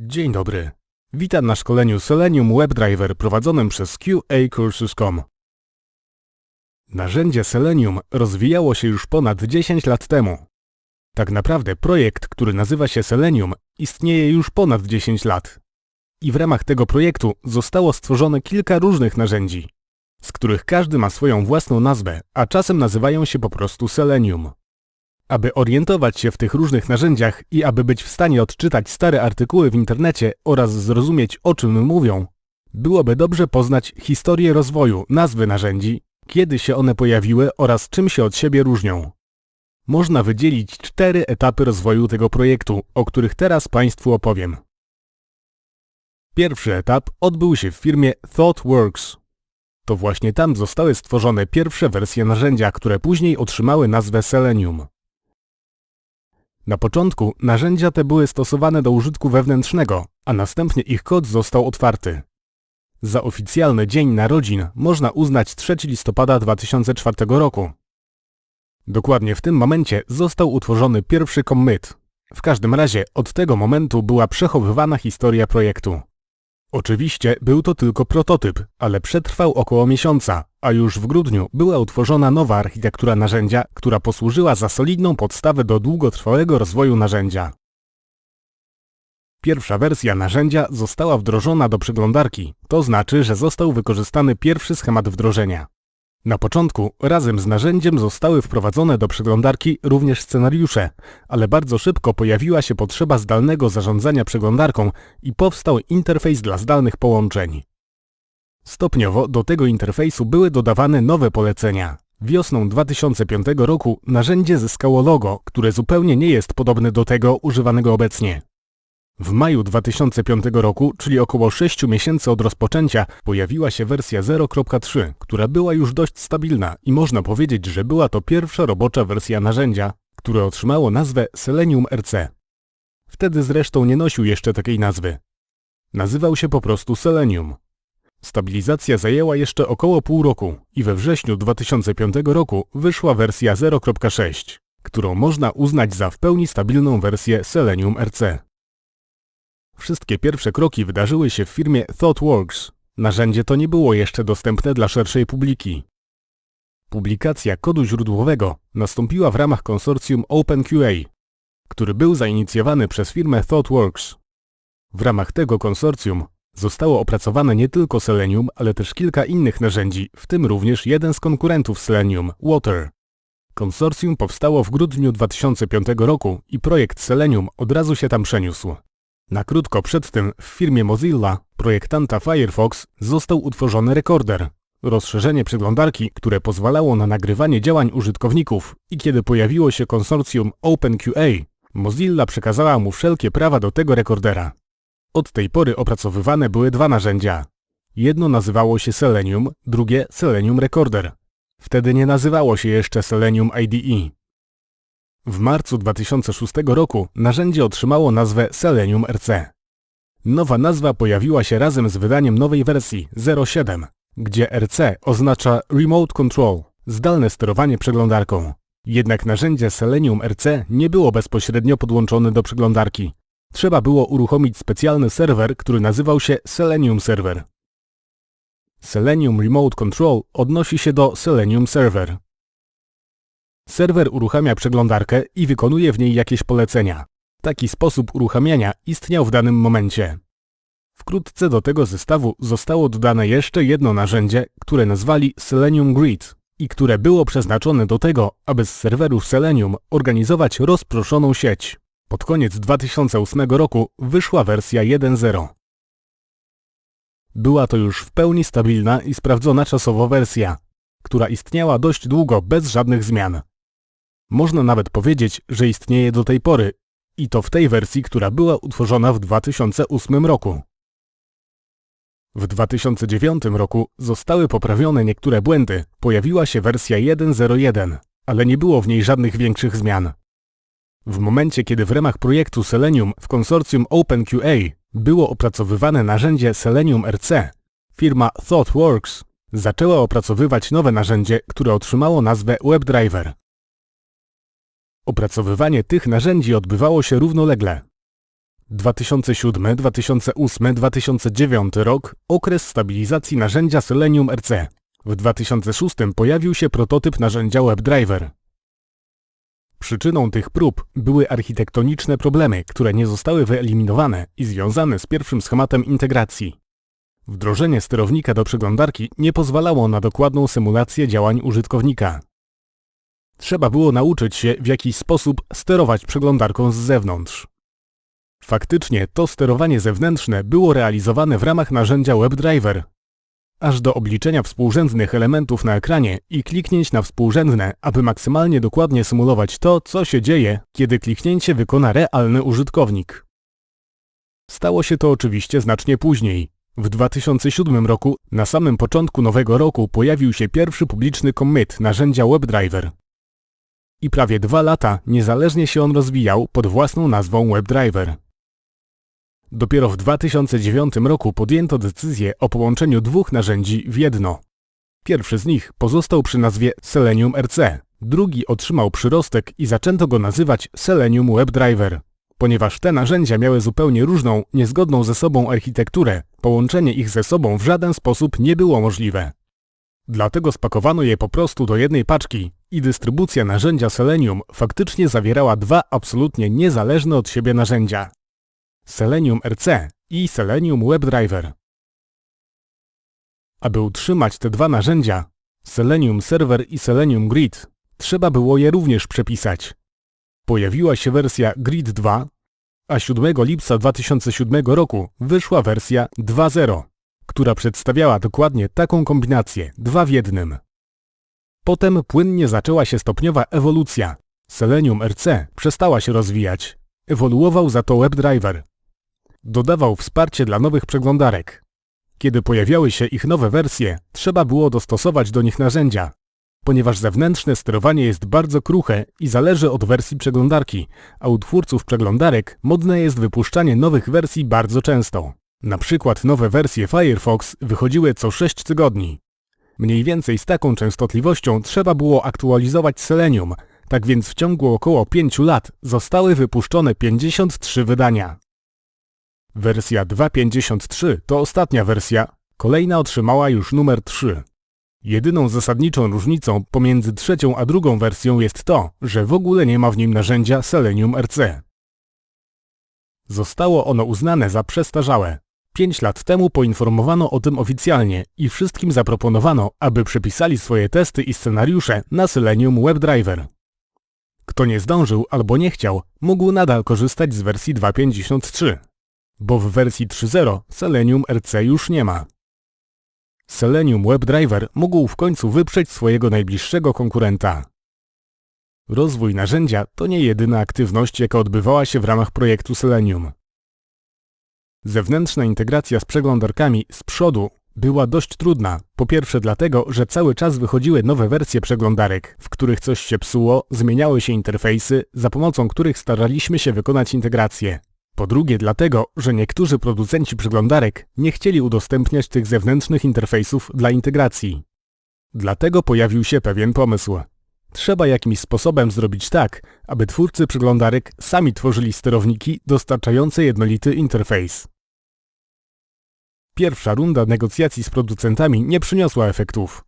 Dzień dobry. Witam na szkoleniu Selenium WebDriver prowadzonym przez QA-Cursus.com. Narzędzie Selenium rozwijało się już ponad 10 lat temu. Tak naprawdę projekt, który nazywa się Selenium, istnieje już ponad 10 lat. I w ramach tego projektu zostało stworzone kilka różnych narzędzi, z których każdy ma swoją własną nazwę, a czasem nazywają się po prostu Selenium. Aby orientować się w tych różnych narzędziach i aby być w stanie odczytać stare artykuły w internecie oraz zrozumieć o czym mówią, byłoby dobrze poznać historię rozwoju, nazwy narzędzi, kiedy się one pojawiły oraz czym się od siebie różnią. Można wydzielić cztery etapy rozwoju tego projektu, o których teraz Państwu opowiem. Pierwszy etap odbył się w firmie ThoughtWorks. To właśnie tam zostały stworzone pierwsze wersje narzędzia, które później otrzymały nazwę Selenium. Na początku narzędzia te były stosowane do użytku wewnętrznego, a następnie ich kod został otwarty. Za oficjalny dzień narodzin można uznać 3 listopada 2004 roku. Dokładnie w tym momencie został utworzony pierwszy commit. W każdym razie od tego momentu była przechowywana historia projektu. Oczywiście był to tylko prototyp, ale przetrwał około miesiąca, a już w grudniu była utworzona nowa architektura narzędzia, która posłużyła za solidną podstawę do długotrwałego rozwoju narzędzia. Pierwsza wersja narzędzia została wdrożona do przeglądarki, to znaczy, że został wykorzystany pierwszy schemat wdrożenia. Na początku razem z narzędziem zostały wprowadzone do przeglądarki również scenariusze, ale bardzo szybko pojawiła się potrzeba zdalnego zarządzania przeglądarką i powstał interfejs dla zdalnych połączeń. Stopniowo do tego interfejsu były dodawane nowe polecenia. Wiosną 2005 roku narzędzie zyskało logo, które zupełnie nie jest podobne do tego używanego obecnie. W maju 2005 roku, czyli około 6 miesięcy od rozpoczęcia, pojawiła się wersja 0.3, która była już dość stabilna i można powiedzieć, że była to pierwsza robocza wersja narzędzia, które otrzymało nazwę Selenium RC. Wtedy zresztą nie nosił jeszcze takiej nazwy. Nazywał się po prostu Selenium. Stabilizacja zajęła jeszcze około pół roku i we wrześniu 2005 roku wyszła wersja 0.6, którą można uznać za w pełni stabilną wersję Selenium RC. Wszystkie pierwsze kroki wydarzyły się w firmie ThoughtWorks. Narzędzie to nie było jeszcze dostępne dla szerszej publiki. Publikacja kodu źródłowego nastąpiła w ramach konsorcjum OpenQA, który był zainicjowany przez firmę ThoughtWorks. W ramach tego konsorcjum zostało opracowane nie tylko Selenium, ale też kilka innych narzędzi, w tym również jeden z konkurentów Selenium, Water. Konsorcjum powstało w grudniu 2005 roku i projekt Selenium od razu się tam przeniósł. Na krótko przed tym w firmie Mozilla, projektanta Firefox, został utworzony rekorder, rozszerzenie przeglądarki, które pozwalało na nagrywanie działań użytkowników i kiedy pojawiło się konsorcjum OpenQA, Mozilla przekazała mu wszelkie prawa do tego rekordera. Od tej pory opracowywane były dwa narzędzia. Jedno nazywało się Selenium, drugie Selenium Recorder. Wtedy nie nazywało się jeszcze Selenium IDE. W marcu 2006 roku narzędzie otrzymało nazwę Selenium RC. Nowa nazwa pojawiła się razem z wydaniem nowej wersji 07, gdzie RC oznacza Remote Control, zdalne sterowanie przeglądarką. Jednak narzędzie Selenium RC nie było bezpośrednio podłączone do przeglądarki. Trzeba było uruchomić specjalny serwer, który nazywał się Selenium Server. Selenium Remote Control odnosi się do Selenium Server. Serwer uruchamia przeglądarkę i wykonuje w niej jakieś polecenia. Taki sposób uruchamiania istniał w danym momencie. Wkrótce do tego zestawu zostało dodane jeszcze jedno narzędzie, które nazwali Selenium Grid i które było przeznaczone do tego, aby z serwerów Selenium organizować rozproszoną sieć. Pod koniec 2008 roku wyszła wersja 1.0. Była to już w pełni stabilna i sprawdzona czasowo wersja, która istniała dość długo bez żadnych zmian. Można nawet powiedzieć, że istnieje do tej pory i to w tej wersji, która była utworzona w 2008 roku. W 2009 roku zostały poprawione niektóre błędy, pojawiła się wersja 1.01, ale nie było w niej żadnych większych zmian. W momencie, kiedy w ramach projektu Selenium w konsorcjum OpenQA było opracowywane narzędzie Selenium RC, firma ThoughtWorks zaczęła opracowywać nowe narzędzie, które otrzymało nazwę WebDriver. Opracowywanie tych narzędzi odbywało się równolegle. 2007, 2008, 2009 rok okres stabilizacji narzędzia Selenium RC. W 2006 pojawił się prototyp narzędzia WebDriver. Przyczyną tych prób były architektoniczne problemy, które nie zostały wyeliminowane i związane z pierwszym schematem integracji. Wdrożenie sterownika do przeglądarki nie pozwalało na dokładną symulację działań użytkownika. Trzeba było nauczyć się w jakiś sposób sterować przeglądarką z zewnątrz. Faktycznie to sterowanie zewnętrzne było realizowane w ramach narzędzia WebDriver, aż do obliczenia współrzędnych elementów na ekranie i kliknięć na współrzędne, aby maksymalnie dokładnie symulować to, co się dzieje, kiedy kliknięcie wykona realny użytkownik. Stało się to oczywiście znacznie później. W 2007 roku, na samym początku nowego roku, pojawił się pierwszy publiczny commit narzędzia WebDriver. I prawie dwa lata niezależnie się on rozwijał pod własną nazwą WebDriver. Dopiero w 2009 roku podjęto decyzję o połączeniu dwóch narzędzi w jedno. Pierwszy z nich pozostał przy nazwie Selenium RC, drugi otrzymał przyrostek i zaczęto go nazywać Selenium WebDriver. Ponieważ te narzędzia miały zupełnie różną, niezgodną ze sobą architekturę, połączenie ich ze sobą w żaden sposób nie było możliwe. Dlatego spakowano je po prostu do jednej paczki i dystrybucja narzędzia Selenium faktycznie zawierała dwa absolutnie niezależne od siebie narzędzia. Selenium RC i Selenium WebDriver. Aby utrzymać te dwa narzędzia, Selenium Server i Selenium Grid, trzeba było je również przepisać. Pojawiła się wersja Grid 2, a 7 lipca 2007 roku wyszła wersja 2.0, która przedstawiała dokładnie taką kombinację, dwa w jednym. Potem płynnie zaczęła się stopniowa ewolucja. Selenium RC przestała się rozwijać. Ewoluował za to WebDriver, dodawał wsparcie dla nowych przeglądarek. Kiedy pojawiały się ich nowe wersje, trzeba było dostosować do nich narzędzia. Ponieważ zewnętrzne sterowanie jest bardzo kruche i zależy od wersji przeglądarki, a u twórców przeglądarek modne jest wypuszczanie nowych wersji bardzo często. Na przykład nowe wersje Firefox wychodziły co 6 tygodni. Mniej więcej z taką częstotliwością trzeba było aktualizować Selenium, tak więc w ciągu około 5 lat zostały wypuszczone 53 wydania. Wersja 2.53 to ostatnia wersja, kolejna otrzymała już numer 3. Jedyną zasadniczą różnicą pomiędzy trzecią a drugą wersją jest to, że w ogóle nie ma w nim narzędzia Selenium RC. Zostało ono uznane za przestarzałe. Pięć lat temu poinformowano o tym oficjalnie i wszystkim zaproponowano, aby przepisali swoje testy i scenariusze na Selenium WebDriver. Kto nie zdążył albo nie chciał, mógł nadal korzystać z wersji 2.53 bo w wersji 3.0 Selenium RC już nie ma. Selenium WebDriver mógł w końcu wyprzeć swojego najbliższego konkurenta. Rozwój narzędzia to nie jedyna aktywność, jaka odbywała się w ramach projektu Selenium. Zewnętrzna integracja z przeglądarkami z przodu była dość trudna. Po pierwsze dlatego, że cały czas wychodziły nowe wersje przeglądarek, w których coś się psuło, zmieniały się interfejsy, za pomocą których staraliśmy się wykonać integrację. Po drugie dlatego, że niektórzy producenci przeglądarek nie chcieli udostępniać tych zewnętrznych interfejsów dla integracji. Dlatego pojawił się pewien pomysł. Trzeba jakimś sposobem zrobić tak, aby twórcy przeglądarek sami tworzyli sterowniki dostarczające jednolity interfejs. Pierwsza runda negocjacji z producentami nie przyniosła efektów.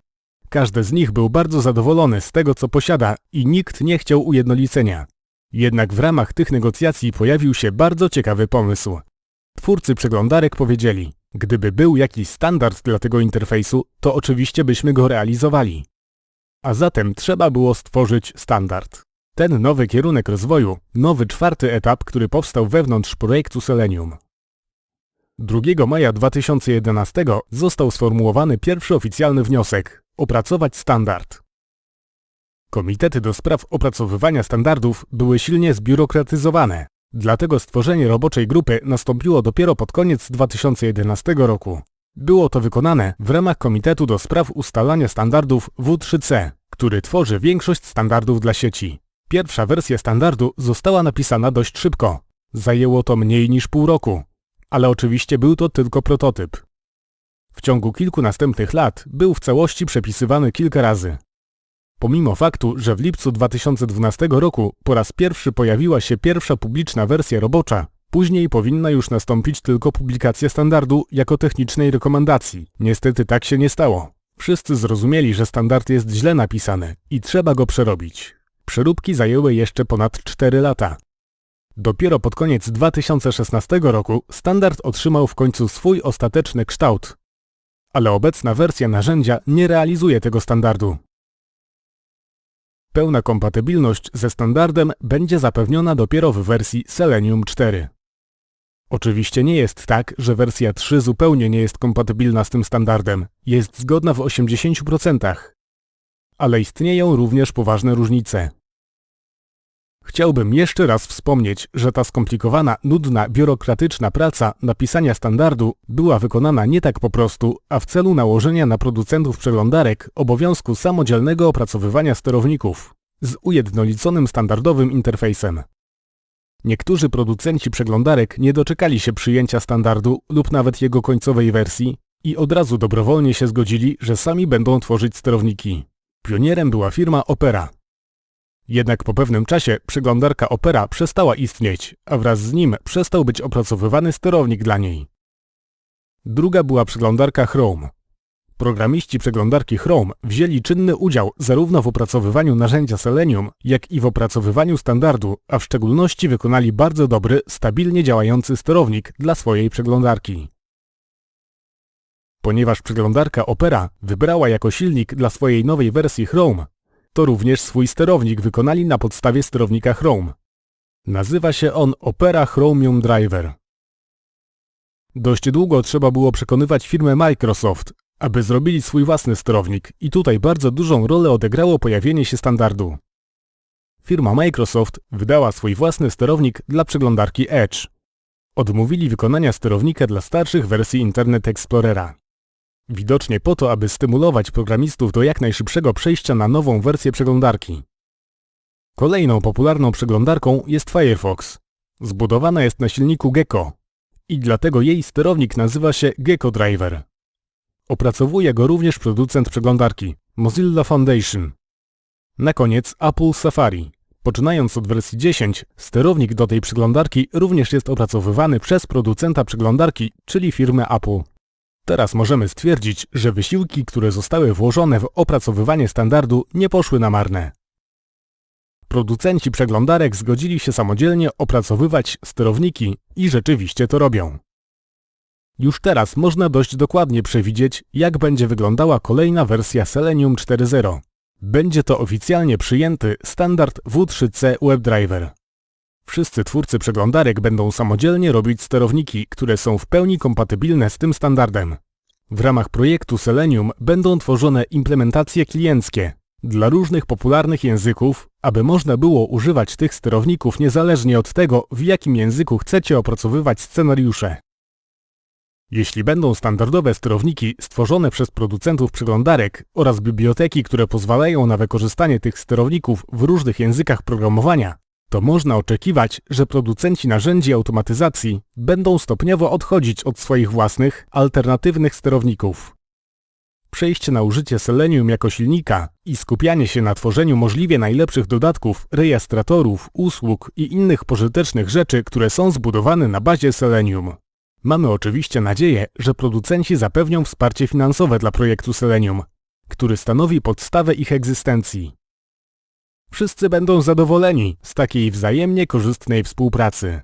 Każdy z nich był bardzo zadowolony z tego, co posiada i nikt nie chciał ujednolicenia. Jednak w ramach tych negocjacji pojawił się bardzo ciekawy pomysł. Twórcy przeglądarek powiedzieli, gdyby był jakiś standard dla tego interfejsu, to oczywiście byśmy go realizowali. A zatem trzeba było stworzyć standard. Ten nowy kierunek rozwoju, nowy czwarty etap, który powstał wewnątrz projektu Selenium. 2 maja 2011 został sformułowany pierwszy oficjalny wniosek – opracować standard. Komitety do spraw opracowywania standardów były silnie zbiurokratyzowane, dlatego stworzenie roboczej grupy nastąpiło dopiero pod koniec 2011 roku. Było to wykonane w ramach Komitetu do spraw ustalania standardów W3C, który tworzy większość standardów dla sieci. Pierwsza wersja standardu została napisana dość szybko. Zajęło to mniej niż pół roku, ale oczywiście był to tylko prototyp. W ciągu kilku następnych lat był w całości przepisywany kilka razy. Pomimo faktu, że w lipcu 2012 roku po raz pierwszy pojawiła się pierwsza publiczna wersja robocza, Później powinna już nastąpić tylko publikacja standardu jako technicznej rekomendacji. Niestety tak się nie stało. Wszyscy zrozumieli, że standard jest źle napisany i trzeba go przerobić. Przeróbki zajęły jeszcze ponad 4 lata. Dopiero pod koniec 2016 roku standard otrzymał w końcu swój ostateczny kształt. Ale obecna wersja narzędzia nie realizuje tego standardu. Pełna kompatybilność ze standardem będzie zapewniona dopiero w wersji Selenium 4. Oczywiście nie jest tak, że wersja 3 zupełnie nie jest kompatybilna z tym standardem. Jest zgodna w 80%. Ale istnieją również poważne różnice. Chciałbym jeszcze raz wspomnieć, że ta skomplikowana, nudna, biurokratyczna praca napisania standardu była wykonana nie tak po prostu, a w celu nałożenia na producentów przeglądarek obowiązku samodzielnego opracowywania sterowników z ujednoliconym standardowym interfejsem. Niektórzy producenci przeglądarek nie doczekali się przyjęcia standardu lub nawet jego końcowej wersji i od razu dobrowolnie się zgodzili, że sami będą tworzyć sterowniki. Pionierem była firma Opera. Jednak po pewnym czasie przeglądarka Opera przestała istnieć, a wraz z nim przestał być opracowywany sterownik dla niej. Druga była przeglądarka Chrome. Programiści przeglądarki Chrome wzięli czynny udział zarówno w opracowywaniu narzędzia Selenium, jak i w opracowywaniu standardu, a w szczególności wykonali bardzo dobry, stabilnie działający sterownik dla swojej przeglądarki. Ponieważ przeglądarka Opera wybrała jako silnik dla swojej nowej wersji Chrome, to również swój sterownik wykonali na podstawie sterownika Chrome. Nazywa się on Opera Chromium Driver. Dość długo trzeba było przekonywać firmę Microsoft, aby zrobili swój własny sterownik i tutaj bardzo dużą rolę odegrało pojawienie się standardu. Firma Microsoft wydała swój własny sterownik dla przeglądarki Edge. Odmówili wykonania sterownika dla starszych wersji Internet Explorera. Widocznie po to, aby stymulować programistów do jak najszybszego przejścia na nową wersję przeglądarki. Kolejną popularną przeglądarką jest Firefox. Zbudowana jest na silniku Gecko i dlatego jej sterownik nazywa się Gecko Driver. Opracowuje go również producent przeglądarki Mozilla Foundation. Na koniec Apple Safari. Poczynając od wersji 10, sterownik do tej przeglądarki również jest opracowywany przez producenta przeglądarki, czyli firmę Apple. Teraz możemy stwierdzić, że wysiłki, które zostały włożone w opracowywanie standardu nie poszły na marne. Producenci przeglądarek zgodzili się samodzielnie opracowywać sterowniki i rzeczywiście to robią. Już teraz można dość dokładnie przewidzieć, jak będzie wyglądała kolejna wersja Selenium 4.0. Będzie to oficjalnie przyjęty standard W3C WebDriver. Wszyscy twórcy przeglądarek będą samodzielnie robić sterowniki, które są w pełni kompatybilne z tym standardem. W ramach projektu Selenium będą tworzone implementacje klienckie dla różnych popularnych języków, aby można było używać tych sterowników niezależnie od tego, w jakim języku chcecie opracowywać scenariusze. Jeśli będą standardowe sterowniki stworzone przez producentów przeglądarek oraz biblioteki, które pozwalają na wykorzystanie tych sterowników w różnych językach programowania, to można oczekiwać, że producenci narzędzi automatyzacji będą stopniowo odchodzić od swoich własnych, alternatywnych sterowników. Przejście na użycie Selenium jako silnika i skupianie się na tworzeniu możliwie najlepszych dodatków, rejestratorów, usług i innych pożytecznych rzeczy, które są zbudowane na bazie Selenium. Mamy oczywiście nadzieję, że producenci zapewnią wsparcie finansowe dla projektu Selenium, który stanowi podstawę ich egzystencji. Wszyscy będą zadowoleni z takiej wzajemnie korzystnej współpracy.